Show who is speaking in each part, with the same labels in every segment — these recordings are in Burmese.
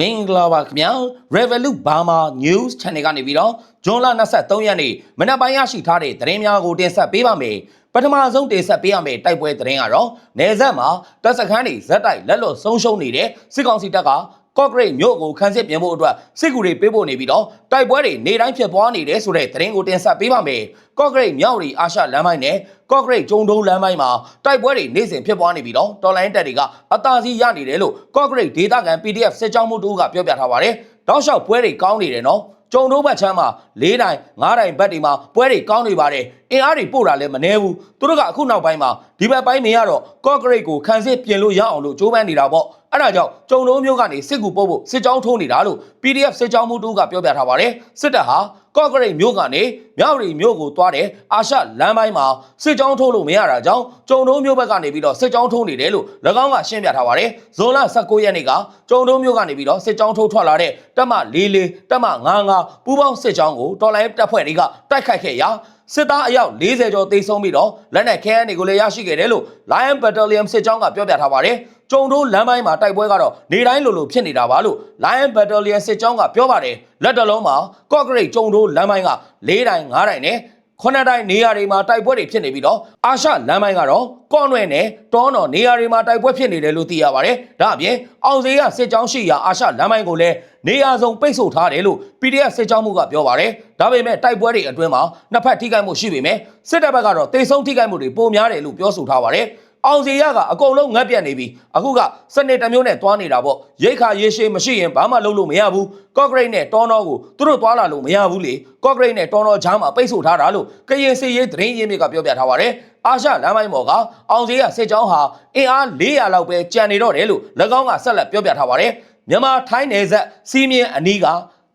Speaker 1: မင်္ဂလာပါခင်ဗျာ Revolut Burma News Channel ကနေပြီးတော့ဇွန်လ23ရက်နေ့မနက်ပိုင်းရရှိထားတဲ့သတင်းများကိုတင်ဆက်ပေးပါမယ်ပထမဆုံးတင်ဆက်ပေးရမယ့်တိုက်ပွဲသတင်းကတော့နေဆက်မှာတပ်စခန်းတွေဇက်တိုက်လက်လွတ်ဆုံးရှုံးနေတဲ့စစ်ကောင်စီတပ်က ကော့ဂရိတ်မြို့ကိုခန်းစစ်ပြင်ဖို့အတွက်စစ်ကူတွေပေးဖို့နေပြီးတော့တိုက်ပွဲတွေနေတိုင်းဖြစ်ပွားနေတယ်ဆိုတဲ့သတင်းကိုတင်ဆက်ပေးပါမယ်ကော့ဂရိတ်မြောက်ရီအာရှလမ်းပိုင်းနဲ့ကော့ဂရိတ်ကျုံတုံးလမ်းပိုင်းမှာတိုက်ပွဲတွေနေ့စဉ်ဖြစ်ပွားနေပြီးတော့တော်လိုင်းတပ်တွေကအသာစီးရနေတယ်လို့ကော့ဂရိတ်ဒေသခံ PDF စစ်ကြောင်းမှုတို့ကပြောပြထားပါတယ်တောက်လျှောက်ပွဲတွေကောင်းနေတယ်နော်ကျုံတို့ဘက်ချမ်းမှာ၄တိုင်၅တိုင်ဘက်တွေမှာပွဲတွေကောင်းနေပါတယ်အင်အားတွေပို့တာလည်းမနှဲဘူးသူတို့ကအခုနောက်ပိုင်းမှာဒီဘက်ပိုင်းတွေကတော့ကော့ဂရိတ်ကိုခန်းစစ်ပြင်လို့ရအောင်လို့ကြိုးပမ်းနေတာပေါ့အဲ့ဒါကြောင့်ကျုံတို့မျိုးကနေစစ်ကူပို့ဖို့စစ်ကြောင်းထိုးနေတာလို့ PDF စစ်ကြောင်းမှုတို့ကပြောပြထားပါတယ်စစ်တပ်ဟာကော့ဂရိတ်မျိုးကနေမြောက်ရီမျိုးကိုသွားတဲ့အာရှလမ်းပိုင်းမှာစစ်ကြောင်းထိုးလို့မရတာကြောင့်ကျုံတို့မျိုးဘက်ကနေပြီးတော့စစ်ကြောင်းထိုးနေတယ်လို့၎င်းကရှင်းပြထားပါတယ်ဇွန်လ19ရက်နေ့ကကျုံတို့မျိုးကနေပြီးတော့စစ်ကြောင်းထိုးထွက်လာတဲ့တပ်မ44တပ်မ55ပူးပေါင်းစစ်ကြောင်းကိုတော်လိုင်းတပ်ဖွဲ့တွေကတိုက်ခိုက်ခဲ့ရာ စစ်သားအယောက်40ကျော်သေဆုံးပြီးတော့လက်နက်ခဲယမ်းတွေကိုလည်းရရှိခဲ့တယ်လို့ Lion Battalion စစ်ကြောင်းကပြောပြထားပါတယ်။ကျုံတို့လမ်းပိုင်းမှာတိုက်ပွဲကတော့နေတိုင်းလိုလိုဖြစ်နေတာပါလို့ Lion Battalion စစ်ကြောင်းကပြောပါတယ်။လက်တလုံးမှာ Concrete ကျုံတို့လမ်းပိုင်းက၄တိုင်၅တိုင်နဲ့ ခုနှစ်တိုင်းနေရာတွေမှာတိုက်ပွဲတွေဖြစ်နေပြီးတော့အာရှလမ်းပိုင်းကတော့ကော့နွဲ့နဲ့တောနော်နေရာတွေမှာတိုက်ပွဲဖြစ်နေတယ်လို့သိရပါတယ်။ဒါအပြင်အောင်စေးရစစ်ကြောင်းရှိရာအာရှလမ်းပိုင်းကိုလည်းနေရာစုံပိတ်ဆို့ထားတယ်လို့ PDF စစ်ကြောင်းမှုကပြောပါတယ်။ဒါပေမဲ့တိုက်ပွဲတွေအတွင်းမှာနှစ်ဖက်ထိခိုက်မှုရှိပေမဲ့စစ်တပ်ဘက်ကတော့တေဆုံးထိခိုက်မှုတွေပိုများတယ်လို့ပြောဆိုထားပါတယ်။ အောင်စီရကအကုန်လုံးငတ်ပြတ်နေပြီအခုကစနစ်တစ်မျိုးနဲ့တွားနေတာပေါ့ရိတ်ခါရေရှည်မရှိရင်ဘာမှလုပ်လို့မရဘူးကော့ဂရိတ်နဲ့တောနောကိုသူတို့တွားလာလို့မရဘူးလေကော့ဂရိတ်နဲ့တောနောဂျားမှာပိတ်ဆို့ထားတာလို့ကရင်စီရေးသတင်းရင်းမြစ်ကပြောပြထားပါတယ်အာရှလမ်းပိုင်းပေါ်ကအောင်စီရစစ်ကြောင်းဟာအင်အား400လောက်ပဲကြံနေတော့တယ်လို့၎င်းကဆက်လက်ပြောပြထားပါတယ်မြန်မာထိုင်းနယ်စပ်စီးမြင်အနီးက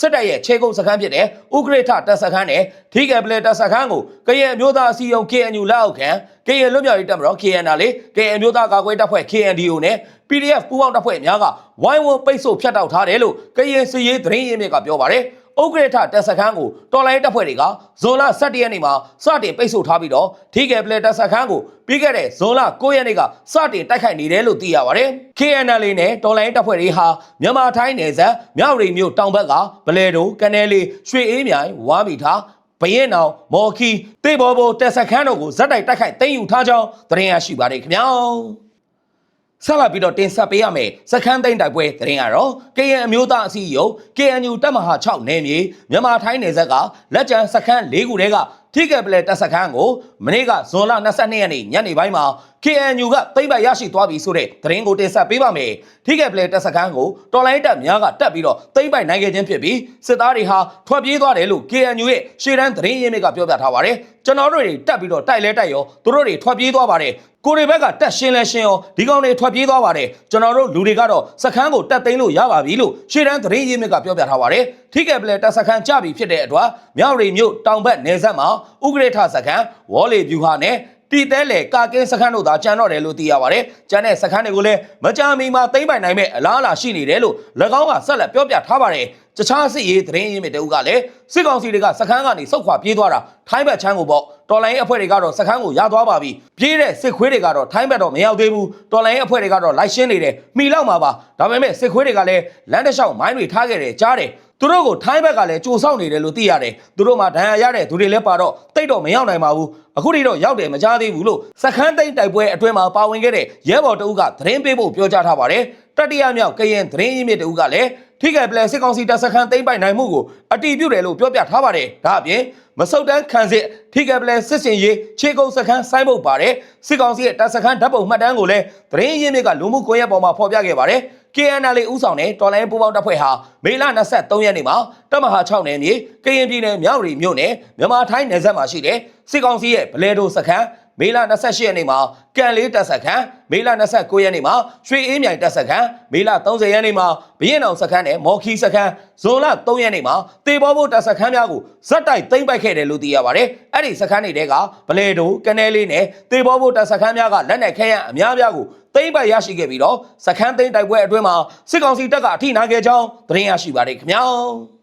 Speaker 1: စစ်တပ်ရဲ့ခြေကုပ်စခန်းဖြစ်တဲ့ဥက္ကဋ္ဌတပ်စခန်းနဲ့ထိကယ်ပလက်တပ်စခန်းကိုကရင်အမျိုးသားအစည်းအရုံး KNU လက်အောက်ခံကရင်လွတ်မြောက်ရေးတပ်မတော် KNL ကရင်အမျိုးသားကာကွယ်တပ်ဖွဲ့ KNDO နဲ့ PDF ပူးပေါင်းတပ်ဖွဲ့များကဝိုင်းဝန်းပိတ်ဆို့ဖျက်တောက်ထားတယ်လို့ကရင်စည်ရေးသတင်းရင်းမြစ်ကပြောပါတယ် ဥက္ကဋ္ဌတပ်စခန်းကိုတော်လိုင်းတပ်ဖွဲ့တွေကဇွန်လ17ရက်နေ့မှာစတင်ပိတ်ဆို့ထားပြီးတော့ထိကယ်ပလက်တပ်စခန်းကိုပြီးခဲ့တဲ့ဇွန်လ9ရက်နေ့ကစတင်တိုက်ခိုက်နေတယ်လို့သိရပါတယ်။ KNL နဲ့တော်လိုင်းတပ်ဖွဲ့တွေဟာမြန်မာထိုင်းနယ်စပ်မြောက်ရီမြို့တောင်ဘက်ကဗလဲတိုကနေလေးရွှေအေးမြိုင်ဝါမီထားဘရင်အောင်မော်ခီတေဘောဘောတက်စခန်းတို့ကိုဇက်တိုက်တိုက်ခိုက်သိမ်းယူထားကြောင်းသတင်းရရှိပါတယ်ခင်ဗျာ ဆက်လက်ပြီးတော့တင်ဆက်ပေးရမယ်စခန်းသိမ်းတိုက်ပွဲသတင်းကတော့ KN အမျိုးသားအစည်းအရုံး KNU တပ်မဟာ6နယ်မြေမြန်မာထိုင်းနယ်စပ်ကလက်ကျန်စခန်း၄ခုတည်းကထိကက်ပလက်တပ်စခန်းကိုမနေ့ကဇွန်လ22ရက်နေ့ညနေပိုင်းမှာ KNU ကသိမ်းပိုက်ရရှိသွားပြီဆိုတဲ့သတင်းကိုတင်ဆက်ပေးပါမယ်ထိကက်ပလက်တပ်စခန်းကိုတော်လိုင်းတပ်များကတက်ပြီးတော့သိမ်းပိုက်နိုင်ခဲ့ခြင်းဖြစ်ပြီးစစ်သားတွေဟာထွက်ပြေးသွားတယ်လို့ KNU ရဲ့ရှေ့တန်းသတင်းရင်းမြစ်ကပြောပြထားပါတယ်ကျွန်တော်တို့တွေတက်ပြီးတော့တိုက်လဲတိုက်ရောသူတို့တွေထွက်ပြေးသွားပါတယ်ကိုရီဘက်ကတက်ရှင်းလဲရှင်းရောဒီကောင်တွေထွက်ပြေးသွားပါတယ်ကျွန်တော်တို့လူတွေကတော့စခန်းကိုတက်သိမ်းလို့ရပါပြီလို့ရှေ့တန်းသတင်းရင်းမြစ်ကပြောပြထားပါတယ်ထိကက်ပလက်တပ်စခန်းကြပြီဖြစ်တဲ့အတွက်မြောက်ရီမြို့တောင်ဘက်နယ်စပ်မှာဥက္ကဋ္ဌစခန်းဝေါ်လီဗျူဟာနဲ့ တီတဲလေကာကင်းစခန်းတို့သာကျန်တော့တယ်လို့သိရပါတယ်။ကျန်တဲ့စခန်းတွေကိုလည်းမကြာမီမှာသိမ့်ပိုင်နိုင်မဲ့အလားအလာရှိနေတယ်လို့၎င်းကဆက်လက်ပြောပြထားပါတယ်။တခြားစစ်ရေးသတင်းရင်းမြစ်တအုပ်ကလည်းစစ်ကောင်စီတွေကစခန်းကနေစုတ်ခွာပြေးသွားတာထိုင်းဘက်ချမ်းကိုပေါ့ တော်လိုင်းအဖွဲ့တွေကတော့စခန်းကိုရသွားပါပြီ။ပြေးတဲ့စစ်ခွေးတွေကတော့ထိုင်းဘက်တော့မရောက်သေးဘူး။တော်လိုင်းအဖွဲ့တွေကတော့လိုက်ရှင်းနေတယ်။မိလောက်မှာပါ။ဒါပေမဲ့စစ်ခွေးတွေကလည်းလမ်းတစ်လျှောက်မိုင်းတွေထားခဲ့တယ်ကြားတယ်။သူတို့ကိုထိုင်းဘက်ကလည်းကြိုဆောက်နေတယ်လို့သိရတယ်သူတို့မှဒဏ်ရာရတဲ့သူတွေလည်းပါတော့တိတ်တော့မရောက်နိုင်ပါဘူးအခုထိတော့ရောက်တယ်မကြားသေးဘူးလို့စခန်းသိမ်းတိုက်ပွဲအတွင်းမှာပါဝင်ခဲ့တဲ့ရဲဘော်တအုပ်ကသတင်းပေးဖို့ပြောကြားထားပါတယ်တတိယမြောက်ကရင်သတင်းရင်းမြစ်တအုပ်ကလည်း ထိခိုက်ပလဲစစ်ကောင်စီတပ်စခန်းသိမ်းပိုက်နိုင်မှုကိုအတီးပြုတ်တယ်လို့ပြောပြထားပါတယ်ဒါအပြင်မဆုတ်တန်းခံစစ်ထိကပလဲစစ်စင်ရေးခြေကုပ်စခန်းဆိုင်းဘုတ်ပါတယ်စစ်ကောင်စီရဲ့တပ်စခန်းဓာတ်ပုံမှတ်တမ်းကိုလည်းသတင်းရင်းမြစ်ကလူမှုကွန်ရက်ပေါ်မှာဖော်ပြခဲ့ပါတယ် KNL ဦးဆောင်တဲ့တော်လိုင်းပူပေါင်းတပ်ဖွဲ့ဟာမေလ23ရက်နေ့မှာတပ်မဟာ6နယ်မြေကရင်ပြည်နယ်မြောက်ရီမြို့နယ်မြန်မာထိုင်းနယ်စပ်မှာရှိတဲ့စစ်ကောင်စီရဲ့ဗလဲတိုစခန်း မေလ28ရက်နေ့မှာကံလေးတပ်စခန်းမေလ29ရက်နေ့မှာရွှေအေးမြိုင်တပ်စခန်းမေလ30ရက်နေ့မှာဘရင်အောင်စခန်းနဲ့မော်ခီစခန်းဇွန်လ3ရက်နေ့မှာတေဘောဘိုတပ်စခန်းများကိုဇက်တိုက်သိမ်းပိုက်ခဲ့တယ်လို့သိရပါတယ်အဲ့ဒီစခန်းတွေတဲကဗလဲတိုကနဲလေးနဲ့တေဘောဘိုတပ်စခန်းများကလက်နက်ခဲယမ်းအများပြားကိုသိမ်းပိုက်ရရှိခဲ့ပြီးတော့စခန်းသိမ်းတိုက်ပွဲအတွင်းမှာစစ်ကောင်စီတပ်ကအထိနာခဲ့ကြောင်းသတင်းရရှိပါတယ်ခင်ဗျာ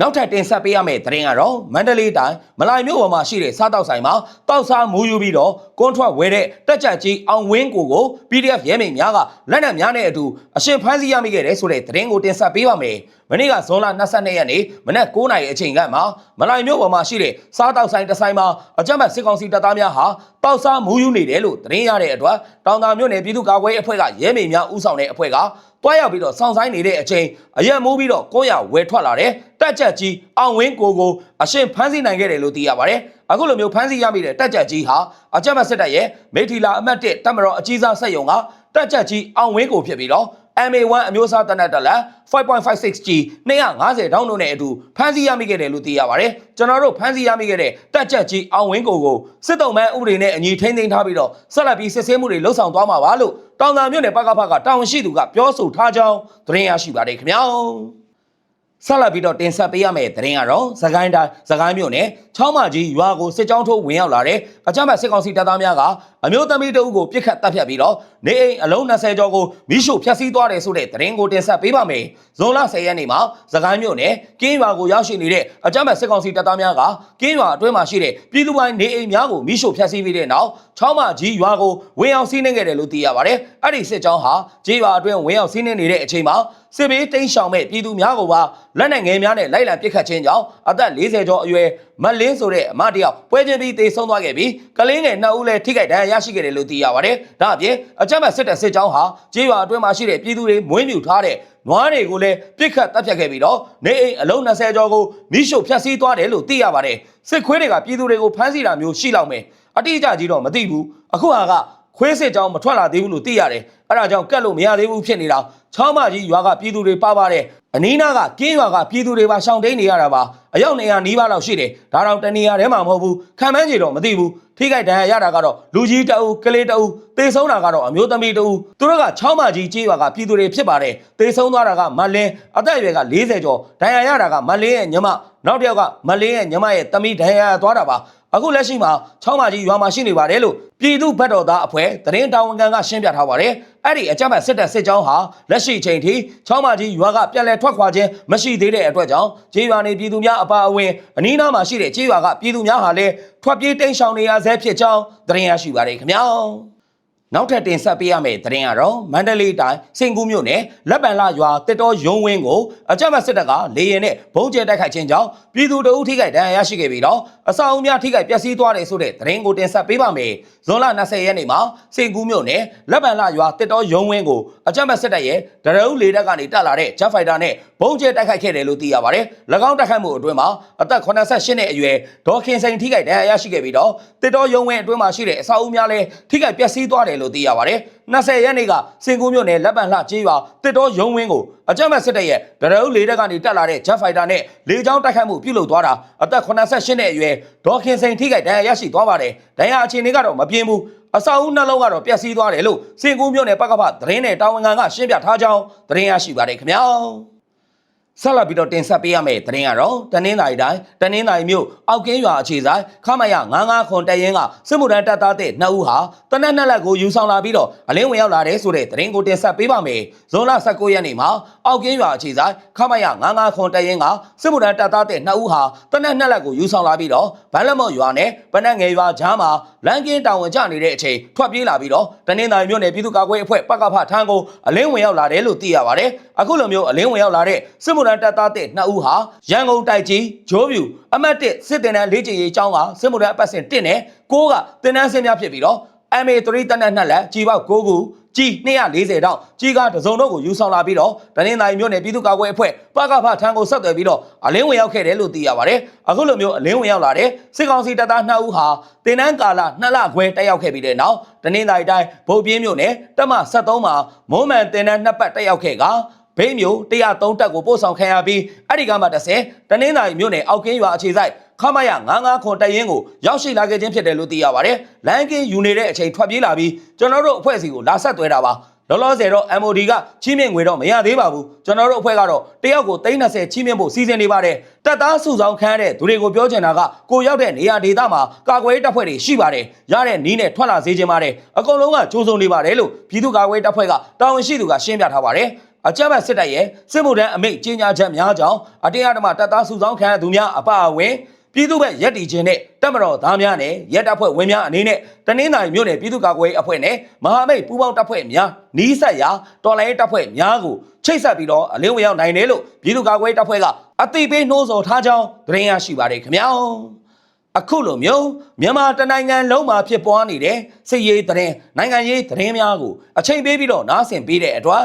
Speaker 1: နောက်ထပ်တင်ဆက်ပေးရမယ့်သတင်းကတော့မန္တလေးတိုင်းမလိုင်မြို့ပေါ်မှာရှိတဲ့စားတောက်ဆိုင်မှာတောက်စားမူးယူပြီးတော့ကွန်ထရက်ဝဲတဲ့တက်ကြကြီးအောင်ဝင်းကိုကို PDF ရဲမိန်များကလက်နက်များနဲ့အတူအရှင်ဖမ်းဆီးရမိခဲ့တဲ့ဆိုတဲ့သတင်းကိုတင်ဆက်ပေးပါမယ်။မနေ့ကဇွန်လ22ရက်နေ့မနက်9:00နာရီအချိန်ကမှမလိုင်မြို့ပေါ်မှာရှိတဲ့စားတောက်ဆိုင်တစ်ဆိုင်မှာအကြမ်းဖက်စစ်ကောင်စီတပ်သားများဟာတောက်စားမူးယူနေတယ်လို့သတင်းရတဲ့အတွက်တောင်သာမြို့နယ်ပြည်သူ့ကာကွယ်ရေးအဖွဲ့ကရဲမိန်များဦးဆောင်တဲ့အဖွဲ့က တွားရောက်ပြီးတော့စောင့်ဆိုင်နေတဲ့အချိန်အရက်မိုးပြီးတော့ကိုရဝဲထွက်လာတဲ့တက်ကြကြီးအောင်ဝင်းကိုကိုအရှင်ဖမ်းဆီးနိုင်ခဲ့တယ်လို့သိရပါတယ်။အခုလိုမျိုးဖမ်းဆီးရမိတဲ့တက်ကြကြီးဟာအကြမ်းဖက်စစ်တပ်ရဲ့မေထီလာအမှတ်1တပ်မတော်အကြီးစားဆက်ယုံကတက်ကြကြီးအောင်ဝင်းကိုဖြစ်ပြီးတော့ MA1 အမျိုးအစားတနက်တက်လက် 5.56G 250ဒေါင်းတို့နဲ့အတူဖမ်းဆီးရမိခဲ့တယ်လို့သိရပါတယ်။ကျွန်တော်တို့ဖမ်းဆီးရမိခဲ့တဲ့တက်ကြကြီးအောင်ဝင်းကိုကိုစစ်တုံးမန်းဥပဒေနဲ့အညီထိန်းသိမ်းထားပြီးတော့ဆက်လက်ပြီးစစ်ဆေးမှုတွေလှုပ်ဆောင်သွားမှာပါလို့တောင်သာမြို့နယ်ပကဖကတာဝန်ရှိသူကပြောဆိုထားကြောင်းသတင်းရရှိပါတယ်ခင်ဗျာ။ ဆက်လက်ပြီးတော့တင်ဆက်ပေးရမယ့်သတင်းကတော့သခိုင်းတိုင်းသခိုင်းမြို့နယ်ချောင်းမကြီးရွာကိုစစ်ကြောင်းထိုးဝင်ရောက်လာတဲ့အကြမ်းဖက်စစ်ကောင်စီတပ်သားများကအမျိုးသမီးတအုပ်ကိုပြစ်ခတ်တပ်ဖြတ်ပြီးတော့နေအိမ်အလုံး20ကျော်ကိုမိရှို့ဖျက်ဆီးသွားတယ်ဆိုတဲ့သတင်းကိုတင်ဆက်ပေးပါမယ်။ဇွန်လ10ရက်နေ့မှာသခိုင်းမြို့နယ်ကင်းရွာကိုရောက်ရှိနေတဲ့အကြမ်းဖက်စစ်ကောင်စီတပ်သားများကကင်းရွာအတွင်းမှာရှိတဲ့ပြည်သူပိုင်းနေအိမ်များကိုမိရှို့ဖျက်ဆီးပြီးတဲ့နောက်ချောင်းမကြီးရွာကိုဝင်ရောက်စီးနှင်းခဲ့တယ်လို့သိရပါတယ်။အဲ့ဒီစစ်ကြောင်းဟာကြီးရွာအတွင်းဝင်ရောက်စီးနှင်းနေတဲ့အချိန်မှာ စစ်ဘေးတိမ်းရှောင်မဲ့ပြည်သူများကိုပါလက်နက်ငယ်များနဲ့လိုက်လံပစ်ခတ်ခြင်းကြောင့်အသက်40ကျော်အရွယ်မလင်းဆိုတဲ့အမတယောက်ပွဲချင်းပြီးသေဆုံးသွားခဲ့ပြီးကလေးငယ်နှစ်ဦးလည်းထိခိုက်ဒဏ်ရာရရှိခဲ့တယ်လို့သိရပါတယ်။ဒါအပြင်အကြမ်းဖက်စစ်တပ်စစ်ကြောင်းဟာကြေးရွာအတွင်းမှာရှိတဲ့ပြည်သူတွေမွေးမြူထားတဲ့နွားတွေကိုလည်းပြစ်ခတ်တပ်ဖြတ်ခဲ့ပြီးတော့နေအိမ်အလုံး20ကျော်ကိုမိရှုဖျက်ဆီးသွားတယ်လို့သိရပါတယ်။စစ်ခွေးတွေကပြည်သူတွေကိုဖမ်းဆီးတာမျိုးရှိလောက်မယ်။အတိအကျကြီးတော့မသိဘူး။အခုဟာက ခွေးစစ်ကြောင်းမထွက်လာသေးဘူးလို့သိရတယ်။အဲဒါကြောင့်ကတ်လို့မရသေးဘူးဖြစ်နေတာ။ချောင်းမကြီးရွာကပြည်သူတွေပါပါတယ်။အနီးနားကကင်းရွာကပြည်သူတွေပါရှောင်တိန်နေရတာပါ။အယောက်200နီးပါးလောက်ရှိတယ်။ဒါတော့တနေရာထဲမှာမဟုတ်ဘူး။ခံမှန်းကြည့်တော့မသိဘူး။ထိခိုက်ဒဏ်ရာရတာကတော့လူကြီးတအုပ်ကလေးတအုပ်တေဆုံးတာကတော့အမျိုးသမီးတအုပ်သူတို့ကချောင်းမကြီးကြီးရွာကပြည်သူတွေဖြစ်ပါတယ်။တေဆုံးသွားတာကမလင်းအသက်အရွယ်က40ကျော်ဒဏ်ရာရတာကမလင်းရဲ့ညီမနောက်တစ်ယောက်ကမလင်းရဲ့ညီမရဲ့တမိဒဏ်ရာရသွားတာပါ။ အခုလက်ရှိမှာချောင်းမကြီးရွာမှာရှိနေပါတယ်လို့ပြည်သူ့ဘက်တော်သားအဖွဲ့သတင်းတာဝန်ခံကရှင်းပြထားပါတယ်။အဲ့ဒီအကြမ်းဖက်စစ်တပ်စစ်ကြောင်းဟာလက်ရှိချိန်ထိချောင်းမကြီးရွာကပြန်လည်ထွက်ခွာခြင်းမရှိသေးတဲ့အတွက်ကြောင့်ကြေးရွာနေပြည်သူများအပါအဝင်အနီးနားမှာရှိတဲ့ကြေးရွာကပြည်သူများဟာလည်းထွက်ပြေးတိမ်းရှောင်နေရဆဲဖြစ်ကြောင်းသတင်းရရှိပါတယ်ခင်ဗျာ။ နောက်ထပ်တင်ဆက်ပေးရမယ့်သတင်းကတော့မန္တလေးတိုင်းစင်ကူးမြို့နယ်လက်ပံလာရွာတစ်တော်ရုံဝင်းကိုအကြမ်းဖက်စစ်တပ်ကလေရင်နဲ့ဘုံကျဲတိုက်ခိုက်ခြင်းကြောင့်ပြည်သူတအုပ်ထိခိုက်ဒဏ်ရာရရှိခဲ့ပြီးတော့အဆောက်အဦများထိခိုက်ပျက်စီးသွားတယ်ဆိုတဲ့သတင်းကိုတင်ဆက်ပေးပါမယ်။ဇွန်လ20ရက်နေ့မှာစင်ကူးမြို့နယ်လက်ပံလာရွာတစ်တော်ရုံဝင်းကိုအကြမ်းဖက်စစ်တပ်ရဲ့ဒရုန်းလေတပ်ကနေတက်လာတဲ့ဂျက်ဖိုက်တာနဲ့ဘုံကျဲတိုက်ခိုက်ခဲ့တယ်လို့သိရပါတယ်။၎င်းတိုက်ခိုက်မှုအတွင်းမှာအသက်88နှစ်အရွယ်ဒေါ်ခင်စိန်ထိခိုက်ဒဏ်ရာရရှိခဲ့ပြီးတော့တစ်တော်ရုံဝင်းအတွင်းမှာရှိတဲ့အဆောက်အဦများလည်းထိခိုက်ပျက်စီးသွားတယ်လို့သိရပါတယ်။20ရက်နေ့ကစင်ကူးမြို့နယ်လက်ပံလှကျေးရွာတစ်တော်ရုံဝင်းကိုအကြမ်းဖက်စစ်တပ်ရဲ့ဒရုန်းလေတပ်ကနေတက်လာတဲ့ဂျက်ဖိုက်တာနဲ့လေကြောင်းတိုက်ခိုက်မှုပြုလုပ်သွားတာအသက်88နှစ်အရွယ်ဒေါ်ခင်စိန်ထိခိုက်ဒဏ်ရာရရှိသွားပါတယ်။ဒဏ်ရာအခြေအနေကတော့မပြင်းဘူး။အဆောက်အဦနှလုံးကတော့ပျက်စီးသွားတယ်လို့စင်ကူးမြို့နယ်ပကဖသတင်းနဲ့တာဝန်ခံကရှင်းပြထားကြောင်းသတင်းရရှိပါတယ်ခင်ဗျာ။ ဆက်လက်ပြီးတော့တင်ဆက်ပေးရမယ့်သတင်းကတော့တနင်္သာရီတိုင်းတနင်္သာရီမြို့အောက်ကင်းရွာအခြေဆိုင်ခမရ99ခွန်တရင်ကစစ်မှုထမ်းတပ်သားတဲ့နှစ်ဦးဟာတနက်နှစ်လက်ကိုယူဆောင်လာပြီးတော့အလင်းဝင်ရောက်လာတဲ့ဆိုတဲ့သတင်းကိုတင်ဆက်ပေးပါမယ်။ဇွန်လ19ရက်နေ့မှာအောက်ကင်းရွာအခြေဆိုင်ခမရ99ခွန်တရင်ကစစ်မှုထမ်းတပ်သားတဲ့နှစ်ဦးဟာတနက်နှစ်လက်ကိုယူဆောင်လာပြီးတော့ဗန်းလက်မော့ရွာနဲ့ဗနက်ငယ်ရွာကြားမှာလမ်းကင်းတာဝန်ကျနေတဲ့အချိန်ထွက်ပြေးလာပြီးတော့တနင်္သာရီမြို့နယ်ပြည်သူ့ကာကွယ်အဖွဲ့ပကဖထန်းကိုအလင်းဝင်ရောက်လာတယ်လို့သိရပါတယ်။အခုလိုမျိုးအလင်းဝင်ရောက်လာတဲ့စစ်မှုထမ်းတပ်သားတဲ့နှစ်ဦးဟာရန်ကုန်တိုက်ကြီးဂျိုးဗျူအမတ်1စစ်တင်တန်းလေးချင်ရေးကျောင်းကစစ်မှုထမ်းအပတ်စဉ်1နဲ့6ကတင်တန်းဆင်းများဖြစ်ပြီးတော့ MA3 တနက်နှစ်လက်ကြီးပေါက်6ခုကြီး240တောက်ကြီးကားတစုံတို့ကိုယူဆောင်လာပြီးတော့တနင်္သာရီမြို့နယ်ပြည်သူ့ကာကွယ်အဖွဲ့ပကဖထံကိုဆက်သွယ်ပြီးတော့အလင်းဝင်ရောက်ခဲ့တယ်လို့သိရပါတယ်။အခုလိုမျိုးအလင်းဝင်ရောက်လာတဲ့စစ်ကောင်စီတပ်သား2ဦးဟာတင်နန်းကာလ2လခွဲတက်ရောက်ခဲ့ပြီးတဲ့နောက်တနင်္သာရီတိုင်းဗုတ်ပြင်းမြို့နယ်တက်မ73မှာမုံးမှန်တင်နန်းနှစ်ပတ်တက်ရောက်ခဲ့က ဘိန်းမျိုး103တက်ကိုပို့ဆောင်ခံရပြီးအဲ့ဒီကမှတစ်ဆယ်တနင်္သာရီမြို့နယ်အောက်ကင်းရွာအခြေဆိုင်ခမရ99ခွန်တရင်ကိုရောက်ရှိလာခဲ့ခြင်းဖြစ်တယ်လို့သိရပါတယ်။လန်ကင်းယူနေတဲ့အချိန်ထွက်ပြေးလာပြီးကျွန်တော်တို့အဖွဲ့အစည်းကိုလာဆက်သွဲတာပါ။လောလောဆယ်တော့ MOD ကချီးမြှင့်ငွေတော့မရသေးပါဘူးကျွန်တော်တို့အဖွဲ့ကတော့တယောက်ကို330ချီးမြှင့်ဖို့စီစဉ်နေပါတယ်တက်သားစုဆောင်ခန်းတဲ့သူတွေကိုပြောချင်တာကကိုရောက်တဲ့နေရာဒေသမှာကာကွယ်တပ်ဖွဲ့တွေရှိပါတယ်ရတဲ့နီးနဲ့ထွက်လာစေချင်ပါတယ်အကုန်လုံးကကြိုးစုံနေပါတယ်လို့ပြည်သူ့ကာကွယ်တပ်ဖွဲ့ကတာဝန်ရှိသူကရှင်းပြထားပါတယ် အကြမ်းဖက်စစ်တပ်ရဲ့စစ်မှုထမ်းအမိန့်ကြီးညာချက်များကြောင့်အတင်းအဓမ္မတပ်သားစုဆောင်းခံရသူများအပါအဝင်ပြည်သူ့ဘက်ရက်တီချင်းနဲ့တပ်မတော်သားများနဲ့ရက်တပ်ဖွဲ့ဝင်များအနေနဲ့တနင်္သာရီမြို့နယ်ပြည်သူ့ကာကွယ်ရေးအဖွဲ့နဲ့မဟာမိတ်ပူးပေါင်းတပ်ဖွဲ့များနီးစပ်ရာတော်လိုင်းရေးတပ်ဖွဲ့များကိုချိတ်ဆက်ပြီးတော့အလင်းဝင်ရောက်နိုင်တယ်လို့ပြည်သူ့ကာကွယ်ရေးတပ်ဖွဲ့ကအသိပေးနှိုးဆော်ထားကြောင်းသတင်းရရှိပါတယ်ခင်ဗျာအခုလိုမျိုးမြန်မာတနိုင်ငံလုံးမှာဖြစ်ပွားနေတဲ့စစ်ရေးသတင်းနိုင်ငံရေးသတင်းများကိုအချိန်ပေးပြီးတော့နားဆင်ပေးတဲ့အတွက်